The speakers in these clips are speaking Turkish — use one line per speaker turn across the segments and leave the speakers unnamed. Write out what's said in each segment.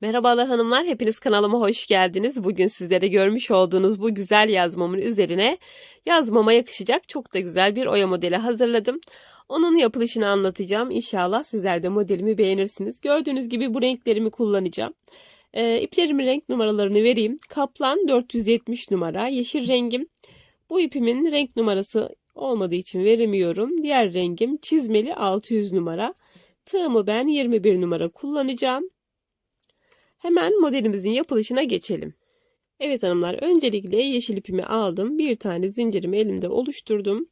Merhabalar hanımlar, hepiniz kanalıma hoş geldiniz. Bugün sizlere görmüş olduğunuz bu güzel yazmamın üzerine yazmama yakışacak çok da güzel bir oya modeli hazırladım. Onun yapılışını anlatacağım. İnşallah sizler de modelimi beğenirsiniz. Gördüğünüz gibi bu renklerimi kullanacağım. Ee, iplerimin renk numaralarını vereyim. Kaplan 470 numara, yeşil rengim. Bu ipimin renk numarası olmadığı için veremiyorum. Diğer rengim çizmeli 600 numara. Tığımı ben 21 numara kullanacağım. Hemen modelimizin yapılışına geçelim. Evet hanımlar öncelikle yeşil ipimi aldım. Bir tane zincirimi elimde oluşturdum.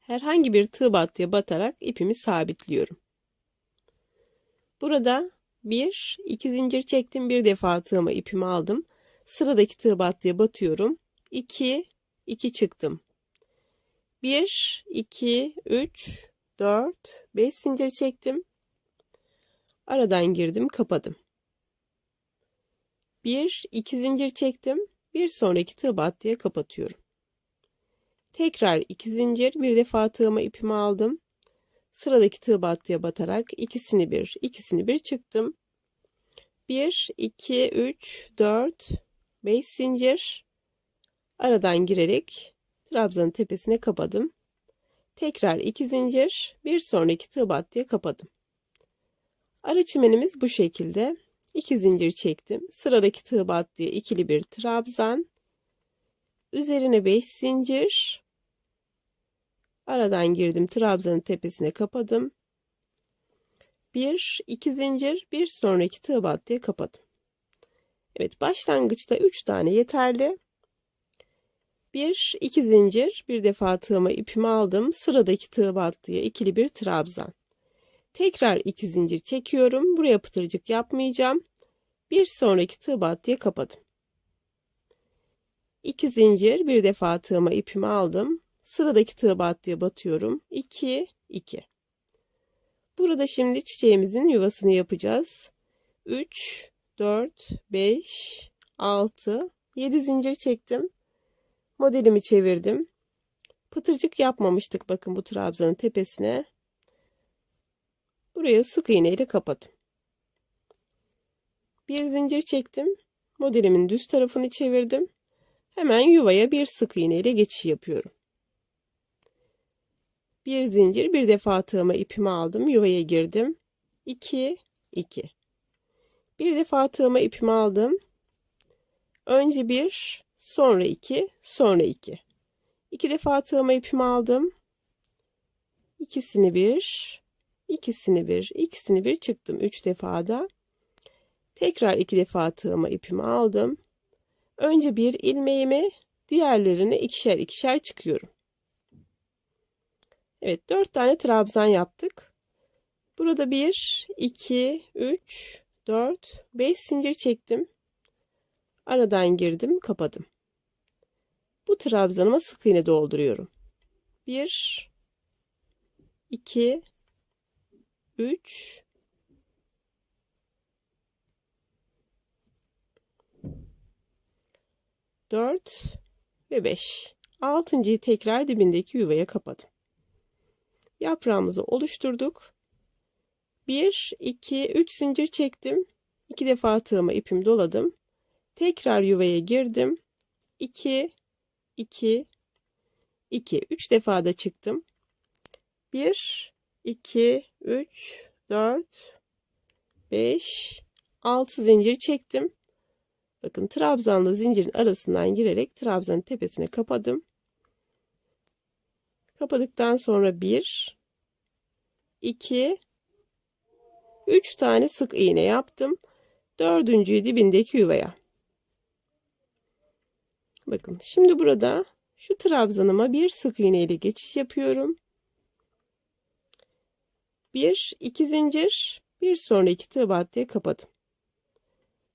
Herhangi bir tığ battıya batarak ipimi sabitliyorum. Burada bir, iki zincir çektim. Bir defa tığıma ipimi aldım. Sıradaki tığ battıya batıyorum. 2, 2 çıktım. 1, 2, 3, 4, 5 zincir çektim. Aradan girdim, kapadım. Bir, iki zincir çektim. Bir sonraki tığ battıya kapatıyorum. Tekrar iki zincir, bir defa tığıma ipimi aldım. Sıradaki tığ battıya batarak ikisini bir, ikisini bir çıktım. 1, 2, 3, 4, 5 zincir. Aradan girerek trabzanın tepesine kapadım. Tekrar iki zincir, bir sonraki tığ battıya kapadım. Ara çimenimiz bu şekilde. 2 zincir çektim. Sıradaki tığ battıya ikili bir trabzan. Üzerine 5 zincir. Aradan girdim. Trabzanın tepesine kapadım. 1 2 zincir, bir sonraki tığ battıya kapadım. Evet, başlangıçta 3 tane yeterli. 1 2 zincir, bir defa tığıma ipimi aldım. Sıradaki tığ battıya ikili bir trabzan. Tekrar iki zincir çekiyorum. Buraya pıtırcık yapmayacağım. Bir sonraki tığ battıya kapadım. İki zincir bir defa tığıma ipimi aldım. Sıradaki tığ battıya batıyorum. 2 2. Burada şimdi çiçeğimizin yuvasını yapacağız. 3 4 5 6 7 zincir çektim. Modelimi çevirdim. Pıtırcık yapmamıştık bakın bu trabzanın tepesine. Buraya sık iğne ile kapattım. Bir zincir çektim. Modelimin düz tarafını çevirdim. Hemen yuvaya bir sık iğne ile geçiş yapıyorum. Bir zincir bir defa tığıma ipimi aldım. Yuvaya girdim. 2 2. Bir defa tığıma ipimi aldım. Önce bir, sonra iki, sonra iki. İki defa tığıma ipimi aldım. İkisini bir, ikisini bir, ikisini bir çıktım üç defada. Tekrar iki defa tığıma ipimi aldım. Önce bir ilmeğimi, diğerlerini ikişer ikişer çıkıyorum. Evet, dört tane trabzan yaptık. Burada bir, iki, üç, dört, beş zincir çektim. Aradan girdim, kapadım. Bu trabzanıma sık iğne dolduruyorum. Bir, iki, 3 4 ve 5. Altıncıyı tekrar dibindeki yuvaya kapadım. Yaprağımızı oluşturduk. 1, 2, 3 zincir çektim. 2 defa tığıma ipimi doladım. Tekrar yuvaya girdim. 2, 2, 2. 3 defa da çıktım. 1, 2, 3, 4, 5, 6 zincir çektim. Bakın trabzanla zincirin arasından girerek trabzanın tepesine kapadım. Kapadıktan sonra 1, 2, 3 tane sık iğne yaptım. Dördüncüyü dibindeki yuvaya. Bakın şimdi burada şu trabzanıma bir sık iğne ile geçiş yapıyorum. Bir, iki zincir, bir sonraki tığ battıya kapadım.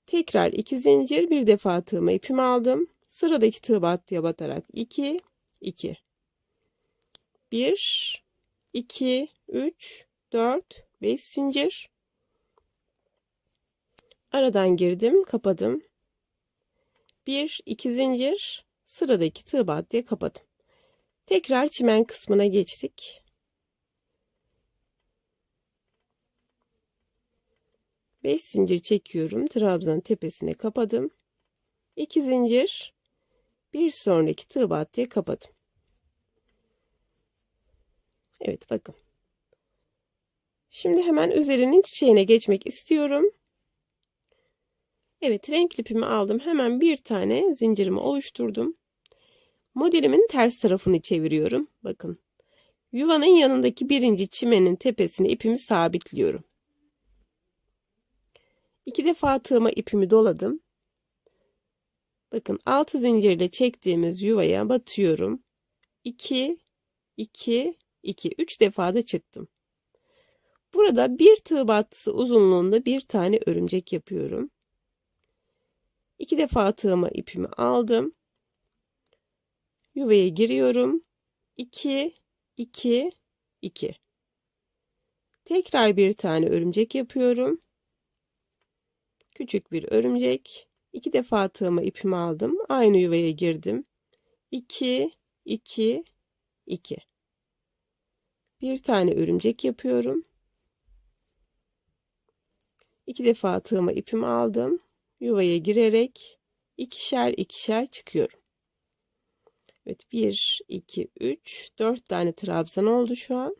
Tekrar iki zincir, bir defa tığıma ipimi aldım. Sıradaki tığ battıya batarak 2, 2. 1, 2, 3, 4, 5 zincir. Aradan girdim, kapadım. 1, 2 zincir, sıradaki tığ battıya kapadım. Tekrar çimen kısmına geçtik. 5 zincir çekiyorum. Trabzan tepesine kapadım. 2 zincir. Bir sonraki tığ battıya kapadım. Evet bakın. Şimdi hemen üzerinin çiçeğine geçmek istiyorum. Evet renk ipimi aldım. Hemen bir tane zincirimi oluşturdum. Modelimin ters tarafını çeviriyorum. Bakın. Yuvanın yanındaki birinci çimenin tepesine ipimi sabitliyorum. İki defa tığıma ipimi doladım. Bakın altı zincirle çektiğimiz yuvaya batıyorum. 2 2 2 3 defa da çıktım. Burada bir tığ battısı uzunluğunda bir tane örümcek yapıyorum. İki defa tığıma ipimi aldım. Yuvaya giriyorum. 2 2 2 Tekrar bir tane örümcek yapıyorum. Küçük bir örümcek. İki defa tığıma ipimi aldım. Aynı yuvaya girdim. 2 2 2 Bir tane örümcek yapıyorum. İki defa tığıma ipimi aldım. Yuvaya girerek ikişer ikişer çıkıyorum. Evet 1, 2, 3, 4 tane trabzan oldu şu an.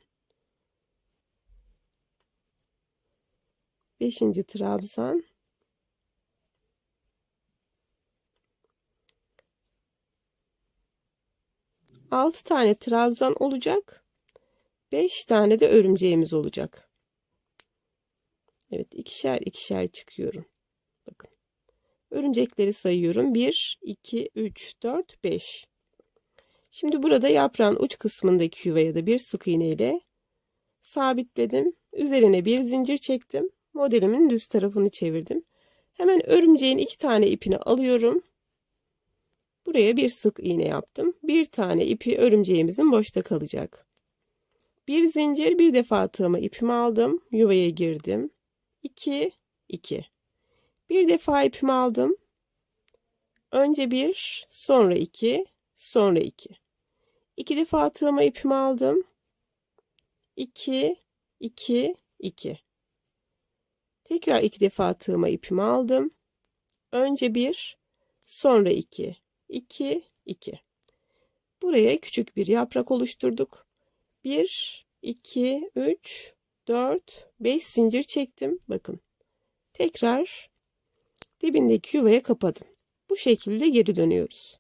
5. trabzan. Altı tane trabzan olacak. Beş tane de örümceğimiz olacak. Evet ikişer ikişer çıkıyorum. Bakın. Örümcekleri sayıyorum. 1, 2, 3, 4, 5. Şimdi burada yaprağın uç kısmındaki yuvaya da bir sık iğne ile sabitledim. Üzerine bir zincir çektim. Modelimin düz tarafını çevirdim. Hemen örümceğin iki tane ipini alıyorum. Buraya bir sık iğne yaptım. Bir tane ipi örümceğimizin boşta kalacak. Bir zincir bir defa tığıma ipimi aldım. Yuvaya girdim. 2 2 Bir defa ipimi aldım. Önce bir, sonra iki, sonra iki. İki defa tığıma ipimi aldım. 2 2 2 Tekrar iki defa tığıma ipimi aldım. Önce bir, sonra iki. 2 2 Buraya küçük bir yaprak oluşturduk. 1 2 3 4 5 zincir çektim. Bakın. Tekrar dibindeki yuvaya kapadım. Bu şekilde geri dönüyoruz.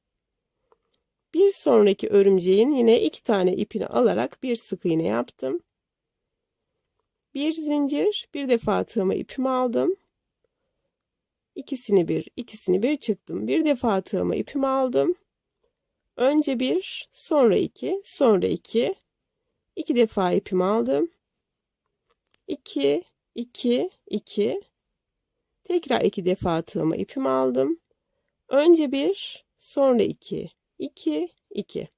Bir sonraki örümceğin yine iki tane ipini alarak bir sık iğne yaptım. Bir zincir, bir defa tığıma ipimi aldım. İkisini bir, ikisini bir çıktım. Bir defa tığıma ipimi aldım. Önce bir, sonra iki, sonra iki. İki defa ipimi aldım. İki, iki, iki. Tekrar iki defa tığıma ipimi aldım. Önce bir, sonra iki, iki, iki.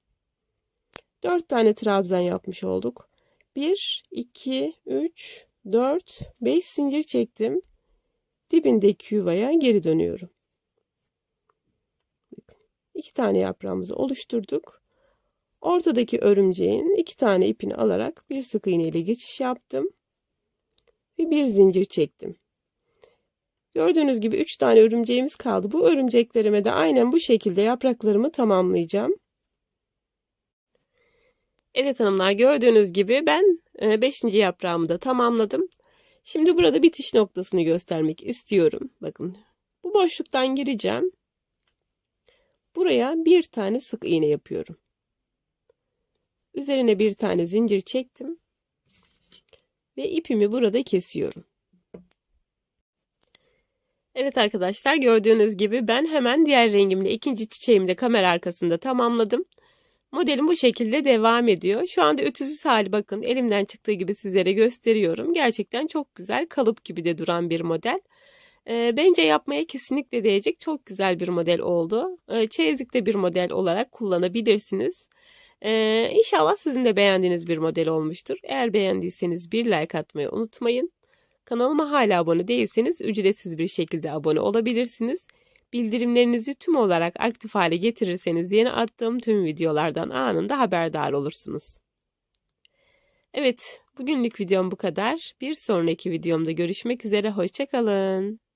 Dört tane trabzan yapmış olduk. Bir, iki, üç, dört, beş zincir çektim dibindeki yuvaya geri dönüyorum. İki tane yaprağımızı oluşturduk. Ortadaki örümceğin iki tane ipini alarak bir sık iğne ile geçiş yaptım. Ve bir zincir çektim. Gördüğünüz gibi üç tane örümceğimiz kaldı. Bu örümceklerime de aynen bu şekilde yapraklarımı tamamlayacağım. Evet hanımlar gördüğünüz gibi ben 5. E, yaprağımı da tamamladım. Şimdi burada bitiş noktasını göstermek istiyorum. Bakın bu boşluktan gireceğim. Buraya bir tane sık iğne yapıyorum. Üzerine bir tane zincir çektim. Ve ipimi burada kesiyorum. Evet arkadaşlar gördüğünüz gibi ben hemen diğer rengimle ikinci çiçeğimi de kamera arkasında tamamladım. Modelim bu şekilde devam ediyor. Şu anda ütüsüz hali bakın elimden çıktığı gibi sizlere gösteriyorum. Gerçekten çok güzel kalıp gibi de duran bir model. E, bence yapmaya kesinlikle değecek çok güzel bir model oldu. E, çeyizlikte bir model olarak kullanabilirsiniz. E, inşallah sizin de beğendiğiniz bir model olmuştur. Eğer beğendiyseniz bir like atmayı unutmayın. Kanalıma hala abone değilseniz ücretsiz bir şekilde abone olabilirsiniz. Bildirimlerinizi tüm olarak aktif hale getirirseniz yeni attığım tüm videolardan anında haberdar olursunuz. Evet, bugünlük videom bu kadar. Bir sonraki videomda görüşmek üzere. Hoşçakalın.